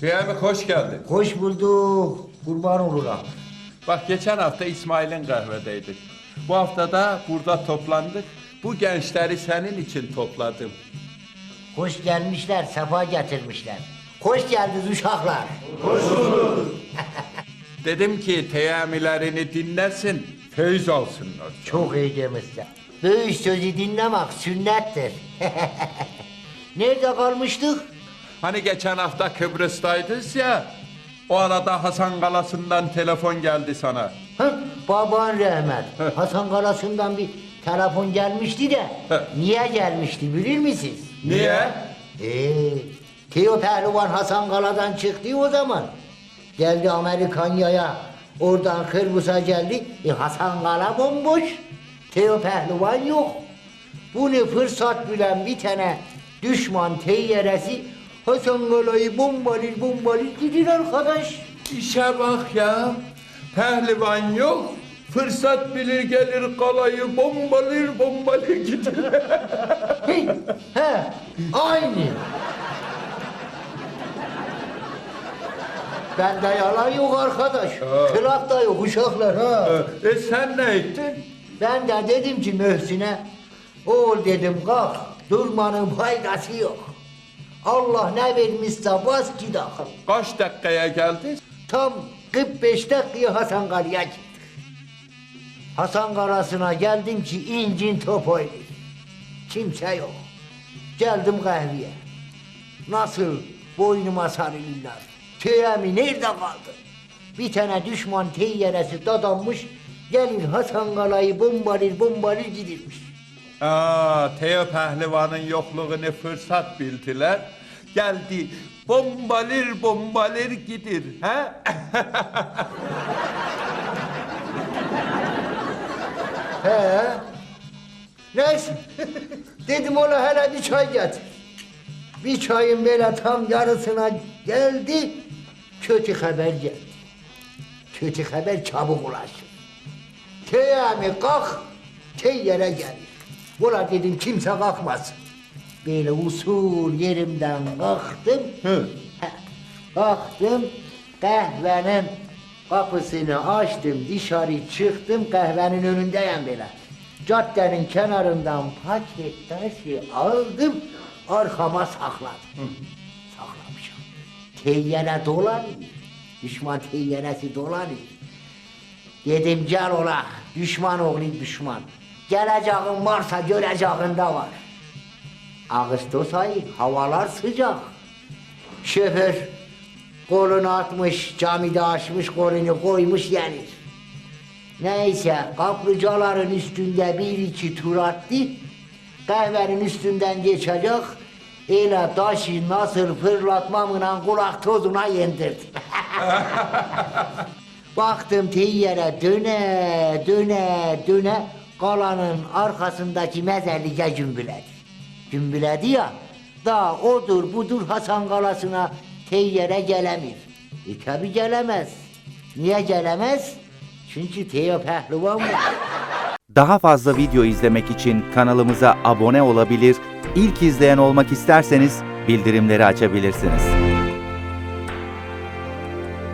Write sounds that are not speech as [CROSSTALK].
Peyami hoş geldin. Hoş bulduk. Kurban olurum. Bak geçen hafta İsmail'in kahvedeydik. Bu hafta da burada toplandık. Bu gençleri senin için topladım. Hoş gelmişler, sefa getirmişler. Hoş geldiniz uşaklar. [LAUGHS] Dedim ki teyamilerini dinlesin, feyiz alsınlar. Çok iyi demişsin. Böyük sözü dinlemek sünnettir. [LAUGHS] Nerede kalmıştık? Hani geçen hafta Kıbrıs'taydınız ya. O arada Hasan Kalası'ndan telefon geldi sana. Hı, baban rahmet. Hasan Kalası'ndan bir telefon gelmişti de. Niye gelmişti bilir misiniz? Niye? Ee, Teo Pehlivan Hasan Kala'dan çıktı o zaman. Geldi Amerikanya'ya. Oradan Kıbrıs'a geldi. E, Hasan Kala bomboş. Teo Pehlivan yok. Bunu fırsat bilen bir tane düşman teyyaresi Hasan Kala'yı bombalir bombalir gidiyor arkadaş. İşe bak ya. Pehlivan yok. Fırsat bilir gelir kalayı bombalır bombalır gider. [LAUGHS] Hey, he, aynı. Bende yalan yok arkadaş. Kılaf da yok uşaklar ha. e sen ne ettin? Ben de dedim ki Möhsin'e, oğul dedim kalk, durmanın faydası yok. Allah ne vermişse bas gidelim. Kaç dakikaya geldin? Tam 45 dakikaya Hasan Kara'ya gittik. Hasan Karası'na geldim ki incin top oynuyor. Kimse yok. Geldim kahveye. Nasıl boynuma sarılırlar. Teyemi nerede kaldı? Bir tane düşman teyyaresi dadanmış. Gelir Hasan Kala'yı bombalir bombalir gidirmiş. Aa, Teo Pehlivan'ın yokluğunu fırsat bildiler. Geldi bombalir bombalir gidir. He? [LAUGHS] He. Neyse. Dedim ona hele bir çay getir. Bir çayın böyle tam yarısına geldi. Kötü haber geldi. Kötü haber çabuk ulaşır. Teyami kalk, tey yere gelir. Ula dedim kimse kalkmasın. Böyle usul yerimden kalktım. Hı. Kalktım, kahvenin kapısını açtım, dışarı çıktım, kahvenin önündeyim böyle. Caddenin kenarından paket taşı aldım, arkama sakladım. Saklamışım. Teyyare dolanıyor. Düşman teyyaresi dolanıyor. Dedim gel ola, düşman oğlu düşman. Geleceğin varsa göreceğin de var. Ağustos ayı, havalar sıcak. Şoför kolunu atmış, camide açmış, kolunu koymuş yenir. Neyse, kaplıcaların üstünde bir iki tur attı. Kahvenin üstünden geçecek. Öyle taşı nasıl fırlatmamla kulak tozuna yendirdi. [LAUGHS] Baktım teyyere döne döne döne kalanın arkasındaki mezarlığa gümbüledi. Gümbüledi ya da odur budur Hasan Kalası'na teyyere gelemir. E tabi gelemez. Niye gelemez? Çünkü Teo Pehlivan var. Daha fazla video izlemek için kanalımıza abone olabilir, ilk izleyen olmak isterseniz bildirimleri açabilirsiniz.